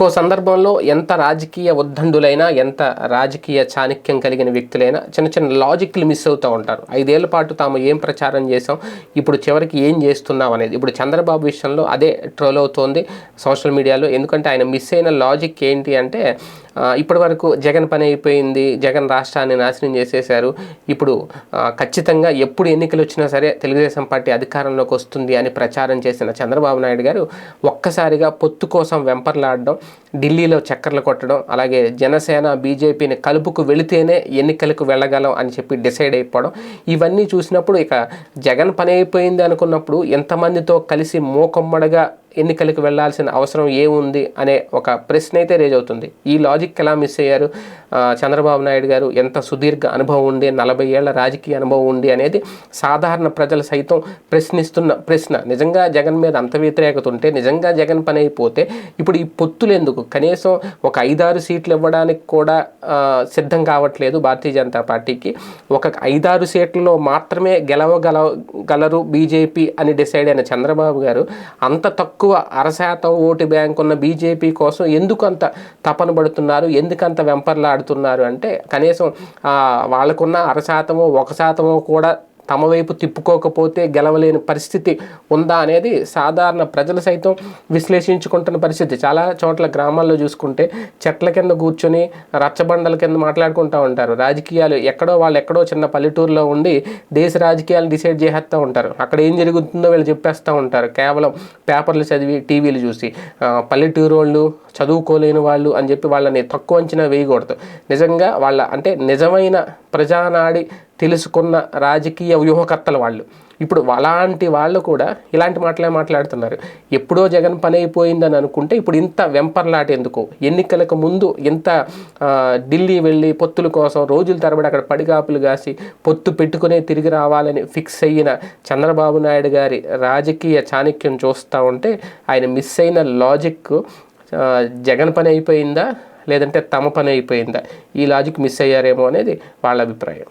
ఒక్కో సందర్భంలో ఎంత రాజకీయ ఉద్దండులైనా ఎంత రాజకీయ చాణక్యం కలిగిన వ్యక్తులైనా చిన్న చిన్న లాజిక్లు మిస్ అవుతూ ఉంటారు. ఐదేళ్ళ పాటు తాము ఏం ప్రచారం చేసాం ఇప్పుడు చివరికి ఏం చేస్తున్నాం అనేది. ఇప్పుడు చంద్రబాబు విషయంలో అదే ట్రోల్ అవుతోంది సోషల్ మీడియాలో. ఎందుకంటే ఆయన మిస్ అయిన లాజిక్ ఏంటి అంటే ఇప్పటి వరకు జగన్ పని అయిపోయింది జగన్ రాష్ట్రాన్ని నాశనం చేసేశారు. ఇప్పుడు ఖచ్చితంగా ఎప్పుడు ఎన్నికలు వచ్చినా సరే తెలుగుదేశం పార్టీ అధికారంలోకి వస్తుంది అని ప్రచారం చేసిన చంద్రబాబు నాయుడు గారు ఒక్కసారిగా పొత్తు కోసం వెంపర్లాడడం ఢిల్లీలో చక్కర్లు కొట్టడం అలాగే జనసేన బీజేపీని కలుపుకు వెళితేనే ఎన్నికలకు వెళ్ళగలం అని చెప్పి డిసైడ్ అయిపోవడం ఇవన్నీ చూసినప్పుడు ఇక జగన్ పని అయిపోయింది అనుకున్నప్పుడు ఎంతమందితో కలిసి మోకమ్మడగా ఎన్నికలకు వెళ్ళాల్సిన అవసరం ఏముంది అనే ఒక ప్రశ్న అయితే రేజ్ అవుతుంది. ఈ లాజిక్ ఎలా మిస్ అయ్యారు? చంద్రబాబు నాయుడు గారు ఎంత సుదీర్ఘ అనుభవం ఉంది నలభై ఏళ్ళ రాజకీయ అనుభవం ఉంది అనేది సాధారణ ప్రజలు సైతం ప్రశ్నిస్తున్న ప్రశ్న. నిజంగా జగన్ మీద అంత వ్యతిరేకత ఉంటే నిజంగా జగన్ పని అయిపోతే ఇప్పుడు ఈ పొత్తులు ఎందుకు? కనీసం ఒక ఐదారు సీట్లు ఇవ్వడానికి కూడా సిద్ధం కావట్లేదు భారతీయ జనతా పార్టీకి. ఒక ఐదారు సీట్లలో మాత్రమే గెలవగలగలరు బీజేపీ అని డిసైడ్ అయిన చంద్రబాబు గారు అంత తక్కువ అరశాతం ఓటు బ్యాంక్ ఉన్న బీజేపీ కోసం ఎందుకు అంత తపన పడుతున్నారు? ఎందుకంత వెంపర్లాడుతున్నారు? అంటే కనీసం వాళ్ళకున్న అరశాతమో ఒక శాతమో కూడా తమ వైపు తిప్పుకోకపోతే గెలవలేని పరిస్థితి ఉందా అనేది సాధారణ ప్రజలు సైతం విశ్లేషించుకుంటున్న పరిస్థితి. చాలా చోట్ల గ్రామాల్లో చూసుకుంటే చెట్ల కింద కూర్చొని రచ్చబండల కింద మాట్లాడుకుంటూ ఉంటారు. రాజకీయాలు ఎక్కడో వాళ్ళు ఎక్కడో చిన్న పల్లెటూరులో ఉండి దేశ రాజకీయాలు డిసైడ్ చేసేస్తూ ఉంటారు. అక్కడ ఏం జరుగుతుందో వీళ్ళు చెప్పేస్తూ ఉంటారు. కేవలం పేపర్లు చదివి టీవీలు చూసి పల్లెటూరు వాళ్ళు చదువుకోలేని వాళ్ళు అని చెప్పి వాళ్ళని తక్కువ అంచనా వేయకూడదు. నిజంగా వాళ్ళ అంటే నిజమైన ప్రజానాడి తెలుసుకున్న రాజకీయ వ్యూహకర్తలు వాళ్ళు. ఇప్పుడు అలాంటి వాళ్ళు కూడా ఇలాంటి మాటలే మాట్లాడుతున్నారు. ఎప్పుడో జగన్ పని అయిపోయిందని అనుకుంటే ఇప్పుడు ఇంత వెంపర్లాట ఎందుకు? ఎన్నికలకు ముందు ఇంత ఢిల్లీ వెళ్ళి పొత్తుల కోసం రోజుల తరబడి అక్కడ పడిగాపులు కాసి పొత్తు పెట్టుకునే తిరిగి రావాలని ఫిక్స్ అయిన చంద్రబాబు నాయుడు గారి రాజకీయ చాణక్యం చూస్తూ ఉంటే ఆయన మిస్ అయిన లాజిక్ జగన్ పని అయిపోయిందా? లేదంటే తమ పని అయిపోయిందా? ఈ లాజిక్ మిస్ అయ్యారేమో అనేది వాళ్ళ అభిప్రాయం.